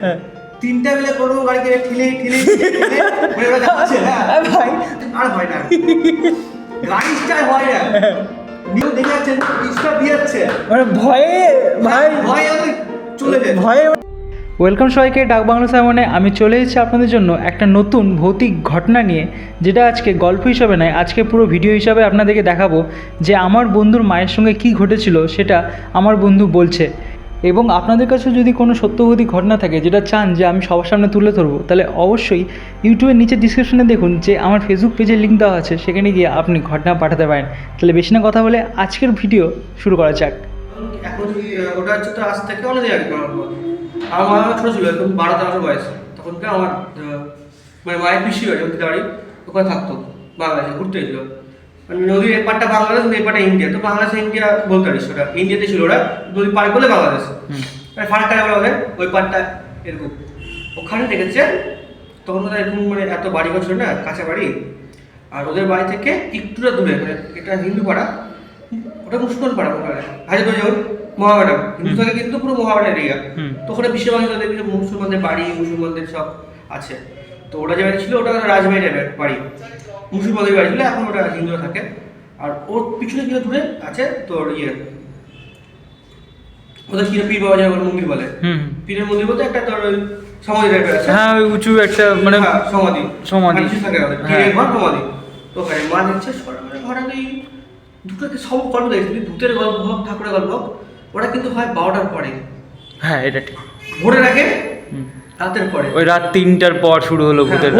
হ্যাঁ। তিনটা বেলা কোনো গাড়িকে ঠেলে ঠেলে হ্যাঁ। ভাই। আর হয় না। গাড়ি স্টার্ট হয় না। দেখে যাচ্ছেন দিয়ে যাচ্ছে। মানে ভয়ে ভাই। ভয় আমি চলে যায় ভয়ে ওয়েলকাম সবাইকে ডাক বাংলা সামনে আমি চলে এসেছি আপনাদের জন্য একটা নতুন ভৌতিক ঘটনা নিয়ে যেটা আজকে গল্প হিসাবে নয় আজকে পুরো ভিডিও হিসাবে আপনাদেরকে দেখাবো যে আমার বন্ধুর মায়ের সঙ্গে কি ঘটেছিল সেটা আমার বন্ধু বলছে। এবং আপনাদের কাছে যদি কোনো সত্যবতী ঘটনা থাকে যেটা চান যে আমি সবার সামনে তুলে ধরবো, তাহলে অবশ্যই ইউটিউবের নিচে ডিসক্রিপশনে দেখুন যে আমার ফেসবুক পেজের লিঙ্ক দেওয়া আছে, সেখানে গিয়ে আপনি ঘটনা পাঠাতে পারেন। তাহলে বেশি না কথা বলে আজকের ভিডিও শুরু করা যাক। এখন ওটা হচ্ছে তো আজ থেকে অনেক আগে আমার মা ছোট ছিল, এখন বারো তেরো বয়স। আমার মানে বাড়ি, ওখানে থাকতো, বাংলাদেশে, ঘুরতে এসেছিল মানে নদীর এপারটা বাংলাদেশ এপারটা ইন্ডিয়া। তো বাংলাদেশ ইন্ডিয়া বলতে পারিস ওটা। ইন্ডিয়াতে ছিল ওরা নদী পার করলে বাংলাদেশ। মানে ফারাক্কা ওদের ওই পারটা এরকম। ওখানে দেখেছে তখন ওদের এরকম মানে এত বাড়ি ছিল না কাঁচা বাড়ি। আর ওদের বাড়ি থেকে একটুটা দূরে মানে এটা হিন্দু পাড়া। ওটা মুসলমান পাড়া ওখানে হাজার যেমন মহামেডাম হিন্দু থাকে কিন্তু পুরো মহামেডাম এরিয়া তো ওখানে তাদের মুসলমানদের বাড়ি মুসলমানদের সব আছে। তো ওটা যে বাড়ি ছিল ওটা রাজবাড়ি টাইপের বাড়ি মুসলমানদের বাড়ি ছিল এখন ওটা হিন্দুরা থাকে। আর ওর পিছনে কিছু দূরে আছে? তোর ইয়ে ওদের কি পীর বাবা মন্দির বলে পীরের মন্দির বলতে একটা তোর ওই সমাধি টাইপের আছে। হ্যাঁ ওই উঁচু একটা মানে হ্যাঁ, সমাধি। সমাধি। থাকে ওদের হ্যাঁ। পীরের ঘর সমাধি। তো ওখানে মা সরকারে ঘরে নেই দুটোকে সব গল্প দেখছি। ভূতের গল্প হোক ঠাকুরের গল্প ওরা কিন্তু হয় বারোটার পরে। হ্যাঁ এটা ঠিক। ভোরের আগে হুম। রাতের পরে। ওই রাত তিনটার পর শুরু হলো হ্যাঁ, ভূতের।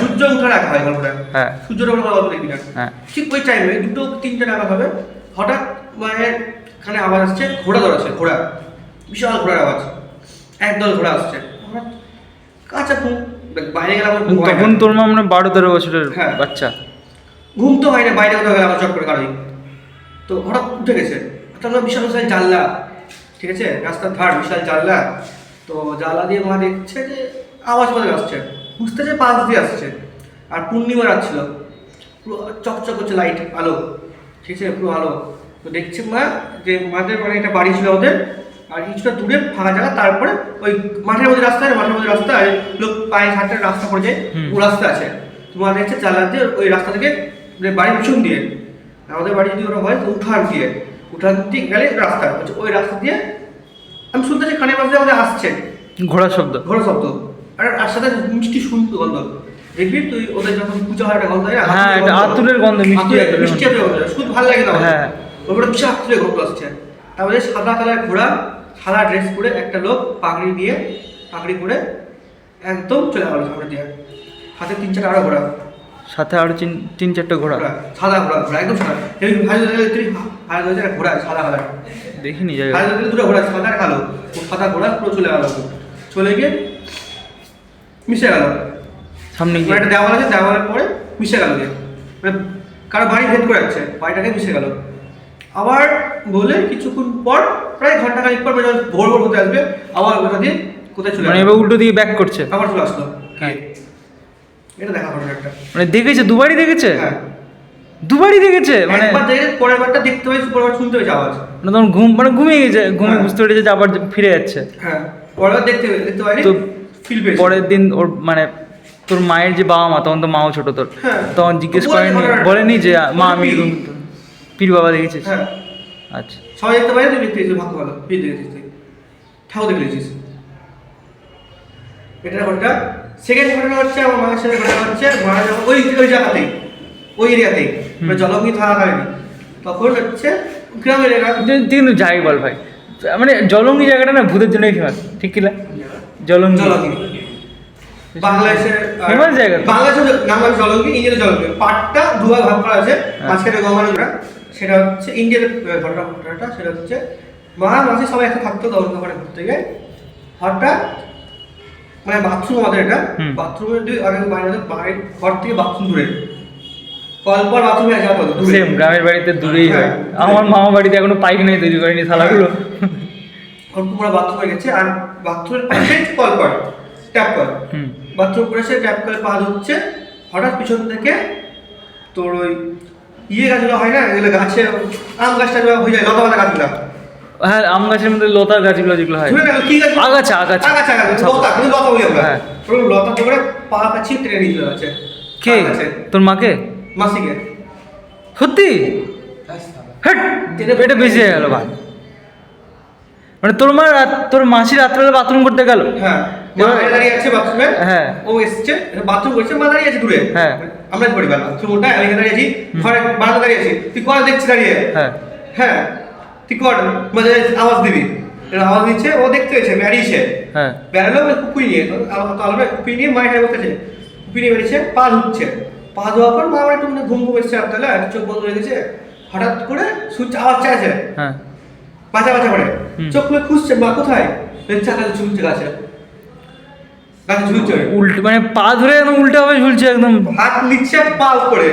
সূর্য উঠে রাখা হয় গল্পটা। হ্যাঁ। সূর্যের ওপর গল্প দেখি না। হ্যাঁ। ঠিক ওই টাইমে দুটো তিনটে নাগাদ হবে হঠাৎ মায়ের এখানে আওয়াজ আসছে ঘোড়া দৌড়াচ্ছে ঘোড়া। বিশাল ঘোড়ার আওয়াজ। একদল ঘোড়া আসছে। হঠাৎ কাঁচা ঘুম। বাইরে গেলাম আমার তখন তোর মা মানে বারো তেরো বছরের হ্যাঁ। বাচ্চা। ঘুম তো হয় না বাইরে কোথাও গেলাম চট করে কারোই তো হঠাৎ উঠে গেছে। তারপর বিশাল বিশাল জানলা। ঠিক আছে? রাস্তার ধার বিশাল জানলা। তো জানলা দিয়ে মা দেখছে যে আওয়াজ করে আসছে? বুঝতে যে পাশ দিয়ে আসছে। আর পূর্ণিমা রাত ছিল পুরো চকচক করছে লাইট আলো। ঠিক আছে? পুরো আলো। তো দেখছে মা যে মাদের মানে একটা বাড়ি ছিল ওদের। আর কিছুটা দূরে ফাঁকা জায়গা তারপরে ওই মাঠের মধ্যে রাস্তা মাঠের মধ্যে রাস্তা লোক পায়ে হাঁটতে রাস্তা পড়ে যায়। ও রাস্তা আছে। তোমার দেখছে জানলা দিয়ে ওই রাস্তা থেকে বাড়ির পিছন দিয়ে। আমাদের বাড়ি যদি ওরা হয় তো উঠান দিয়ে। উঠান দিয়ে গেলে রাস্তা। ওই রাস্তা দিয়ে আমি শুনতেছি কানে পাশে আমাদের আসছে। ঘোড়ার শব্দ। ঘোড়া শব্দ। আর আর সাথে মিষ্টি শুনতে গন্ধ। দেখবি তুই ওদের যখন পূজা হয় একটা গন্ধ হয় হ্যাঁ, এটা। আতরের গন্ধ, মিষ্টি আতরের- মিষ্টি আতরের গন্ধ। শুধু ভালো লাগে না। হ্যাঁ। ওপরে বিশাল আতরের গন্ধ আসছে। তারপরে সাদা কালার ঘোড়া সাদা ড্রেস পরে একটা লোক পাগড়ি দিয়ে পাগড়ি পরে একদম চলে গেল সামনে দিয়ে হাতে তিন চারটা আরও ঘোড়া। সাথে আরও তিন তিন চারটে ঘোড়া। ঘোড়া, সাদা ঘোড়া ঘোড়া একদম সাদা। ভাই ঘোড়া সাদা কালার দেখিনি যাই দুটো ঘোড়া সাদা কালো। সাদা ঘোড়া পুরো চলে গেল। চলে গিয়ে মিশে গেল। সামনে মানে গিয়ে একটা দেওয়াল আছে দেওয়ালের পরে মিশে গেল গিয়ে। মানে কারও বাড়ি ভেদ করে যাচ্ছে বাড়িটাকে মিশে গেল। আবার বলে কিছুক্ষণ পর প্রায় ঘণ্টা খানিক পর ভোর ভোর হতে আসবে আবার ওটা দিয়ে কোথায় চলে মানে এবার উল্টো দিয়ে ব্যাক করছে। আবার চলে আসলো। হ্যাঁ। এটা দেখা ঘটনা একটা। মানে দেখেছে? দুবারই দেখেছে? হ্যাঁ। দুবারই দেখেছে? মানে একবার দেখে পরের বারটা দেখতে পাইছি পরের বার শুনতে হয়েছে আওয়াজ। মানে তখন ঘুম মানে ঘুমিয়ে গেছে ঘুমিয়ে হ্যাঁ। বুঝতে পেরেছে যে আবার ফিরে যাচ্ছে। হ্যাঁ পরের দেখতে দেখতে পাইনি তো ফিল পেয়েছি। পরের দিন ওর মানে তোর মায়ের যে বাবা মা তখন তো মাও ছোট তোর। তখন জিজ্ঞেস করেনি বলেনি যে মা আমি পীর। বাবা দেখেছিস? আচ্ছা। সবাই দেখতে পাই তুই দেখতে ভাগ্য ভালো। তুই দেখেছিস তুই। ঠাকুর দেখে গেছিস। এটা ঘটনা সেকেন্ড ঘটনা হচ্ছে আমার মায়ের সাথে ঘটনা হচ্ছে যখন ওই ওই জায়গাতেই ওই এরিয়াতেই জলঙ্গি থাকাকালীন তখন হচ্ছে গ্রামের এলাকা কিন্তু- যাই বল ভাই। মানে জলঙ্গি জায়গাটা না ভূতের জন্যই ফেমাস ঠিক কিনা জলঙ্গি। বাংলাদেশের Famous জায়গা। বাংলাদেশের নাম আছে জলঙ্গি ইন্ডিয়াতে জলঙ্গি। পাটটা দুভাগ ভাগ করা আছে হ্যাঁ। মাঝখানে গঙ্গানগরা। সেটা হচ্ছে ইন্ডিয়াতে আহ, ঘটনা ঘটনাটা সেটা হচ্ছে মা মাসি সবাই একসাথে থাকতো তখন ওখানে ঘুরতে গিয়ে। হঠাৎ মানে বাথরুম আমাদের এটা। বাথরুমের দুই আগে বাইরে বাড়ির ঘর থেকে বাথরুম দূরে। কল পর বাথরুমে আসা হতো দূরে। সেম গ্রামের বাড়িতে দূরেই হয়। হ্যাঁ। আমার মামা বাড়িতে এখনও পাইখানাই তৈরি করেনি থালাগুলো পুরো বাথরুমে গেছে। আর বাথরুমের পাশে কল কর। ট্যাপ কল বাথরুম করে সে ট্যাপ করে পা ধুচ্ছে হঠাৎ পিছন থেকে তোর ওই ইয়ে গাছগুলো হয় না? এগুলো গাছে আম গাছটা হয়ে যায় লতা পাতা গাছগুলো। হ্যাঁ আম গাছের মধ্যে লতার গাছগুলো যেগুলো হয়? আগাছা আগাছা আগাছা, আগাছা, লতা, কিন্তু লতা বলি আমরা। হ্যাঁ। লতা পকড়ে পা কাছিয়ে টেনে নিয়ে চলে যাচ্ছে। কে তোর মাকে মাসিকে। সত্যি হ্যাট এটা হয়ে গেল ভাই মানে তোর মা তোর মাসি রাত্রেবেলা বাথরুম করতে গেল হ্যাঁ, দাঁড়িয়ে আছে bathroom-এ, হ্যাঁ। ও এসছে, bathroom করছে, মা দাঁড়িয়ে আছে দূরে। হ্যাঁ। আমরা পড়ি বেলা, বাথরুমটা, আমি দাঁড়িয়ে আছি, ঘরে বারান্দায় দাঁড়িয়ে আছি। তুই কোথায় দেখছিস দাঁড়িয়ে? হ্যাঁ হ্যাঁ, তুই কর, মানে আওয়াজ দিবি। এর আওয়াজ দিচ্ছে, ও দেখতে পেয়েছে, বেরিয়েছে। হ্যাঁ। বেড়ালো ওই কুপি নিয়ে তো তো কুপি নিয়ে মায়ের হাতে বসেছে কুপি নিয়ে বেরিয়েছে পা ধুচ্ছে। পা ধোয়ার পর মা আমার একটু মানে ঘুম ঘুম এসছে একটু চোখ বন্ধ হয়ে গেছে হঠাৎ করে সুইচ আওয়াজ চাইছে। হ্যাঁ। বাঁচা বাঁচা করে। চোখ খুলে খুঁজছে মা কোথায়? গাছে ঝুলছে গাছে। গাছে ঝুলছে। উল্টো মানে পা ধরে একদম উল্টা ভাবে ঝুলছে একদম। হাত নিচ্ছে পা করে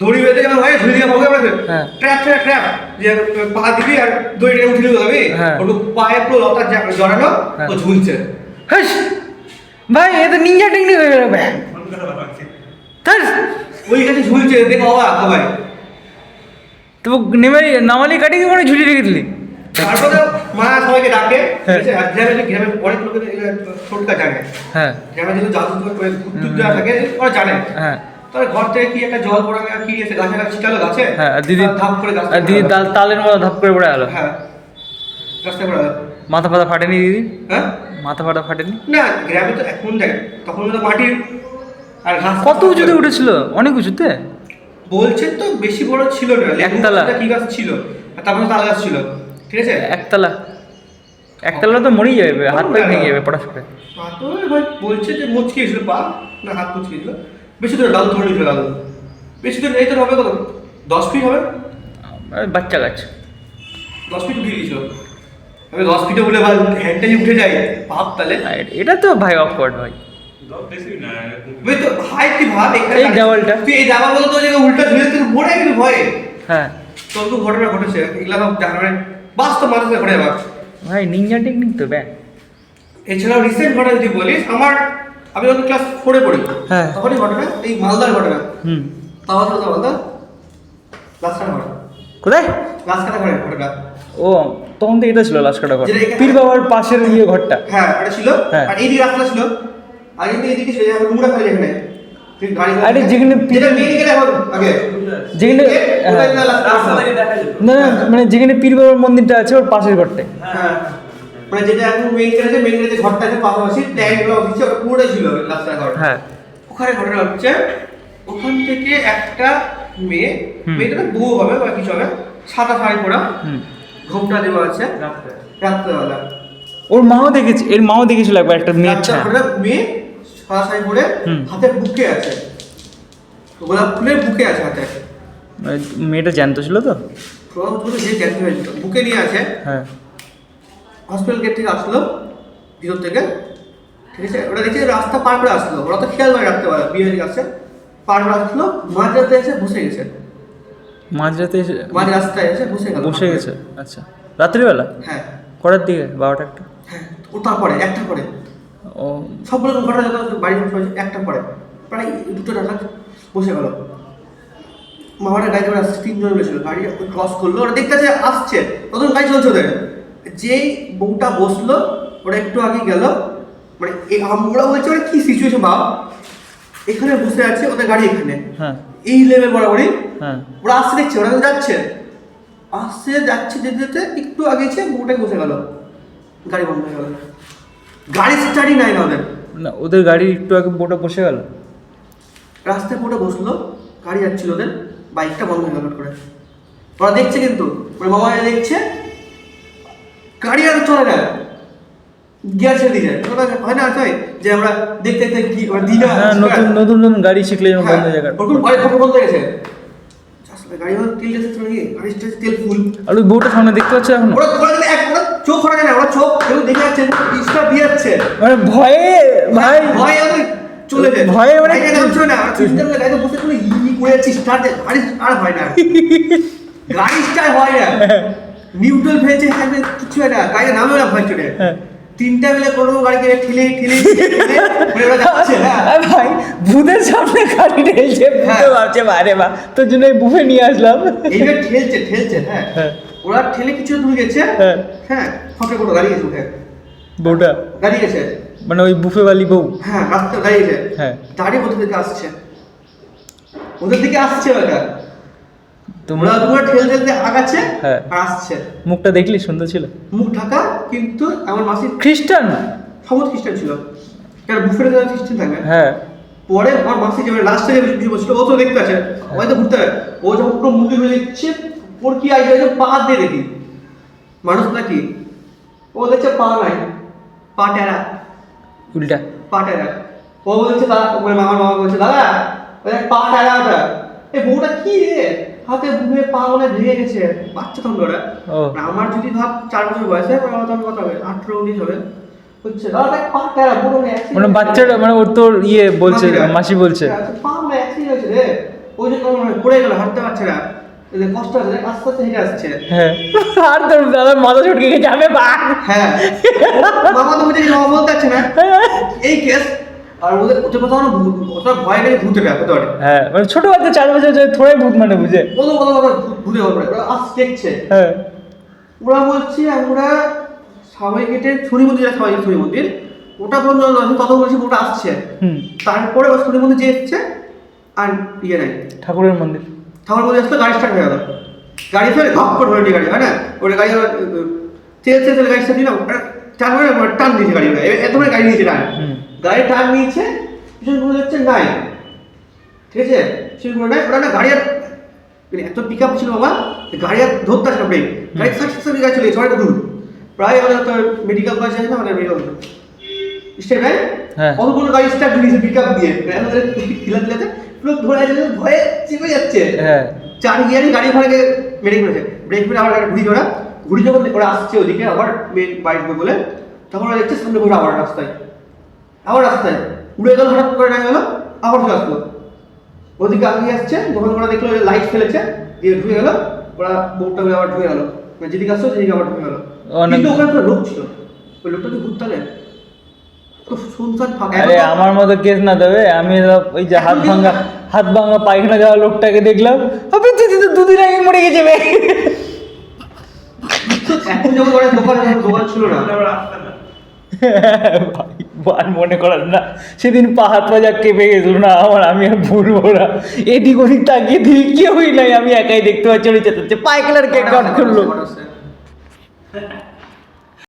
দড়ি বেঁধে হয়ে ঝুলিয়ে পাবো হ্যাঁ। Trap trap trap. যে পা দিবি আর দড়িটা উঠিয়ে দেবে হ্যাঁ। ওটু পায়ে পুরো লতা জড়ানো হ্যাঁ। ও ঝুলছে। হাস! ভাই এ তো নিঞ্জা টেকনিক হয়ে গেল ব্যাং ওই কাছে ঝুলছে দেখো অবাক সবাই তো নেমে নামালি কাটিয়ে মানে ঝুলিয়ে রেখে দিলি। তারপরে মা সবাইকে ডাকে। হ্যাঁ। ঠিক আছে? আর গ্রামে গ্রামে অনেক লোকের ছোটকা জানে। হ্যাঁ। গ্রামে যেগুলো জাদু করে থাকে ওরা জানে। হ্যাঁ। তাহলে ঘর থেকে কি একটা জল পড়া গেল কি এসে গাছে গাছ ছিটালো গাছে? হ্যাঁ আর দিদি ধাপ করে গাছ দিদি তালের মতো ধাপ করে পড়ে গেল। হ্যাঁ রাস্তায় পড়া গেল। মাথা ফাথা ফাটেনি দিদি? হ্যাঁ? মাথা ফাটা ফাটেনি? না গ্রামে তো এখন দেখ তখন তো মাটির আর ঘাস কত উঁচুতে উঠেছিল? অনেক উঁচুতে? বলছে তো বেশি বড় ছিল না। একতলা। কি গাছ ছিল। আর তারপরে তাল গাছ ছিল। ঠিক আছে? একতলা। একতলা তো মরেই যাবে হাত পা ভেঙে যাবে পটাশ করে পা বলছে যে মুচকি গেছিল পা না হাত মুচকি গেছিল। বেশি দূরে লাল ধরে নিয়েছিল লাল। বেশি দূরে এই তো হবে কত? দশ ফিট হবে? বাচ্চা গাছ। দশ ফিট উঠে গিয়েছিল আমি দশ ফিটে বলে ভাই হ্যান্ডটা যে উঠে যায়। ভাব তাহলে। এটা তো ভাই অকওয়ার্ড ভাই। তো হাই তুই ভাব? এখানে এই দেওয়ালটা। তুই এই দেওয়াল বলতে তোর জায়গায় উল্টা ঝুলে তুই মরে গেলি ভয়ে। হ্যাঁ। তোর তো ঘটনা ঘটেছে। এগুলা সব ঘটে যাবার ভাই টেকনিক তো এছাড়াও রিসেন্ট ঘটনা যদি বলিস আমার আমি যখন ক্লাস ফোরে পড়ি হ্যাঁ। তখনই ঘটনা এই মালদার ঘটনা। হুম। মালদা ঘটনা। কোথায়? ঘটনা ঘটনা। ও তখন তো এটা ছিল লাস্ট কাটা ঘর পীর বাবার পাশের ইয়ে ঘরটা। হ্যাঁ এটা ছিল। হ্যাঁ। আর এইদিকে রাস্তা ছিল। আর এদিকে এদিকে ছিল যেখানে নোংরা ফেলে যেখানে আরে হ্যাঁ। না, মানে যেখানে পীর বাবার মন্দিরটা আছে ওর পাশের ঘরটায়। হ্যাঁ। মানে যেটা এখন মেইন গেট আছে মেইন গেটে ঘরটা আছে পাশাপাশি ট্যাঙ্কগুলো দিচ্ছে ওটা পুরোটাই ছিল রাস্তার ঘর হ্যাঁ। ওখানে ঘটনা হচ্ছে ওখান থেকে একটা মেয়ে মেয়েটা বউ হবে বা কিছু হবে সাদা শাড়ি পরা হুম। ঘোমটা দেওয়া আছে রাত্রেবেলা। ওর মাও দেখেছে এর মাও দেখেছিল একবার একটা মেয়ে ছায়া। মেয়ে সাদা শাড়ি পরে। হাতে বুকে আছে। গোলাপ ফুলের বুকে আছে হাতে। মানে মেয়েটা জ্যান্ত ছিল তো? প্রথম শুধু যে দেখতে হয়েছিল বুকে নিয়ে আছে। হ্যাঁ। হসপিটাল গেট থেকে আসলো ভিতর থেকে ঠিক আছে? ওরা দেখছে রাস্তা পার করে আসলো। ওরা তো খেয়াল করে রাখতে পারে বিয়ে কাছে পার করে আসলো মাঝরাতে এসে বসে গেছে। মাঝরাতে এসে মাঝ রাস্তায় এসে বসে গেল। বসে গেছে আচ্ছা। রাত্রিবেলা? হ্যাঁ। কটার দিকে? বারোটা একটা? হ্যাঁ ও তারপরে একটা পরে। ও। সবগুলো ঘটনা যত বাড়ির একটা পরে। প্রায় দুটো নাগাদ বসে গেল। মামাটা গাড়ি করে আসছে তিনজন ছিল গাড়ি ক্রস করল। ওরা দেখতে আছে আসছে। নতুন গাড়ি চলছে ওদের। যেই বউটা বসল ওরা একটু আগে গেল। মানে ওরা বলছে ওরা কি সিচুয়েশন ভাব এখানে বসে আছে ওদের গাড়ি এখানে। হ্যাঁ। এই লেভেল বরাবরই। হ্যাঁ। ওরা আসছে দেখছে ওরা যাচ্ছে। আসছে যাচ্ছে যেতে যেতে একটু আগে গেছে বউটাই বসে গেল। গাড়ি বন্ধ হয়ে গেল। গাড়ি স্টার্টই নাই না ওদের। না ওদের গাড়ি একটু আগে বোটা বসে গেল। রাস্তায় পুরো বসল গাড়ি যাচ্ছিল ওদের বাইকটা বন্ধ হয়ে গেল করে। ওরা দেখছে কিন্তু ওর মামা দেখছে গাড়ি আর চলে না। গিয়ার ছেড়ে দিয়েছে ওরা হয় না তাই যে আমরা দেখতে দেখতে কি দিনা হ্যাঁ নতুন নতুন নতুন গাড়ি শিখলে যেমন বন্ধ জায়গা ওরকম গাড়ি ফটো বন্ধ হয়ে গেছে। গাড়ি তেল গেছে তো নাকি গাড়ি তেল ফুল। আর ওই বউটা সামনে দেখতে পাচ্ছ এখন? ওরা ওরা এক ওরা চোখ খোলা যায় না ওরা চোখ কেউ দেখে যাচ্ছে দিয়ে মানে ভয়ে ভাই। ভয় ওদের চলে যায়। ভয়ে মানে- গাড়িটা নামছে না আর চিন্তা গাড়িতে বসে কোনো ই ই করে যাচ্ছি স্টার্ট গাড়ি স্টার্ট হয় না। গাড়ি স্টার্ট হয় না। নিউট্রাল ফেলছে হ্যাঁ কিছু না গাড়িটা নামে না ভয় হ্যাঁ। তিনটা মিলে কোনো গাড়িকে ঠেলে ঠেলে হ্যাঁ। ভাই ভূতের সামনে গাড়ি ঠেলছে ভূতে হ্যাঁ। ভাবছে বারে বা তোর জন্য এই বুফে নিয়ে আসলাম। এইবার ঠেলছে ঠেলছে হ্যাঁ। ওরা ঠেলে কিছু দূর গেছে হ্যাঁ। হ্যাঁ ফটে করে দাঁড়িয়ে গেছে উঠে। বউটা? দাঁড়িয়ে গেছে। মানে ওই বুফেওয়ালি বউ? হ্যাঁ রাস্তায় দাঁড়িয়ে গেছে। হ্যাঁ। দাঁড়িয়ে ওদের দিকে আসছে। ওদের দিকে আসছে ওটা। তোমরা দুটো ঠেল ঠেলতে আগাচ্ছে হ্যাঁ। আর আসছে। মুখটা দেখলি? সুন্দর ছিল। মুখ ঢাকা কিন্তু আমার মাসি খ্রিস্টান! সমস্ত খ্রিস্টান ছিল। কারণ বুফের খ্রিস্টান থাকবে? হ্যাঁ। পরে আমার মাসি যে লাস্টে যে কিছু বলছিল ও তো দেখতে আছে হয়তো ঘুরতে ও যখন পুরো মুন্ডি হয়ে দিচ্ছে ওর কি আইডিয়া হয়েছে? পা দিয়ে দেখি। মানুষ নাকি? ও দেখছে পা নাই। পা টেরা। উল্টা। পা টেরা। ও বলছে দাদা মামার মামা বলছে দাদা পা টেরা ওটা। এই বউটা কি রে? হাতে বুকে পা মনে হয় ভেঙে গেছে। বাচ্চা তখন ওরা ও। আমার যদি ভাব চার বছর বয়সে আমার তখন কত হবে? আঠেরো উনিশ হবে। মানে বাচ্চাটা মানে ওর তোর ইয়ে বলছে। মাসি বলছে। হ্যাঁ, তো পা অ্যাক্সিডেন্ট হয়েছে রে। ওই জন্য মনে হয় পড়ে গেল হাঁটতে পারছে না। কষ্ট আছে দেখ, আস্তে আস্তে হেঁটে আসছে। হ্যাঁ। আর তোর দাদা মাথা ছটকে গেছে আমি বা হ্যাঁ। মামা তো বুঝে মামা বলতে পারছে না। এই কেস আর ওদের ওদের কথা না ওটা ভয় গেলে ভূতে ডাক হতে পারে হ্যাঁ মানে ছোট বাচ্চা চার বছর যে থোড়াই ভূত মানে বুঝে। বলো বলো বলো ভূতে হবে ওরা আস দেখছে। হ্যাঁ। ওরা বলছে আমরা সবাই কেটে ছুরি মন্দির আছে সবাই ছুরি মন্দির। ওটা বন্ধ আছে তত বলছে ওটা আসছে। হুম। তারপরে ওই ছুরি মন্দির যে এসছে আর ইয়ে নাই। ঠাকুরের মন্দির। ঠাকুর মন্দির আসলে গাড়ি স্টার্ট হয়ে গেল। গাড়ি ফেলে ঘপ করে ধরে গাড়ি হয় না? ওটা গাড়ি তেল তেল তেল গাড়ি স্টার্ট দিলাম টান টান দিয়েছে গাড়ি এত করে গাড়ি নিয়েছে টান। গাড়ি টান নিয়েছে পিছন ঘুরে যাচ্ছে নাই। ঠিক আছে? পিছন ঘুরে নাই ওটা না গাড়ি আর মানে এত পিক আপ ছিল বাবা গাড়ি আর ধরতে আসে ব্রেক গাড়ি সত্তর গাড়ি চলে গেছে অনেকটা দূর। প্রায় আমাদের তো মেডিকেল কলেজ আছে না আমাদের মেডিকেল স্টেট গাড়ি স্টার্ট দিয়েছে পিক আপ দিয়ে আমাদের খিলা পুরো ধরে আছে ভয়ে চেপে যাচ্ছে। হ্যাঁ। চার গিয়ারই গাড়ি গিয়ে ব্রেক মেরেছে ব্রেক মেরে আবার ঘুরি ওরা ঘুরি যখন ওরা আসছে ওদিকে আবার বাইক বলে তখন ওরা দেখছে সামনে ঘুরে আবার রাস্তায়। আবার রাস্তায় উড়ে গেল হঠাৎ করে না গেল আবার চলে আসলো ওদিকে আগে আসছে যখন ওরা দেখল লাইট ফেলেছে দিয়ে ঢুকে গেল ওরা বউটা হয়ে আবার ঢুকে গেল। মানে যেদিকে আসছো সেদিকে আবার ঢুকে গেল। কিন্তু ওখানে তো লোক ছিল। ওই লোকটা আরে আমার মতো কেস না দেবে। আমি ওই যে হাত ভাঙা হাত ভাঙা পায়খানা যাওয়া লোকটাকে দেখলাম। আপনি দিদি তো দুদিন আগে মরে গেছে এখন যখন ওরা দোকান দোকান ছিল না। আর মনে করার না, সেদিন পা হাত কেঁপে গেছিল না, আমার, আমি আর ভুলবো না। এদিক ওদিক তাকিয়ে দিই কেউই নাই, আমি একাই দেখতে পাচ্ছি, ওই চেঁচাচ্ছে পায়খানার কেক কাট করল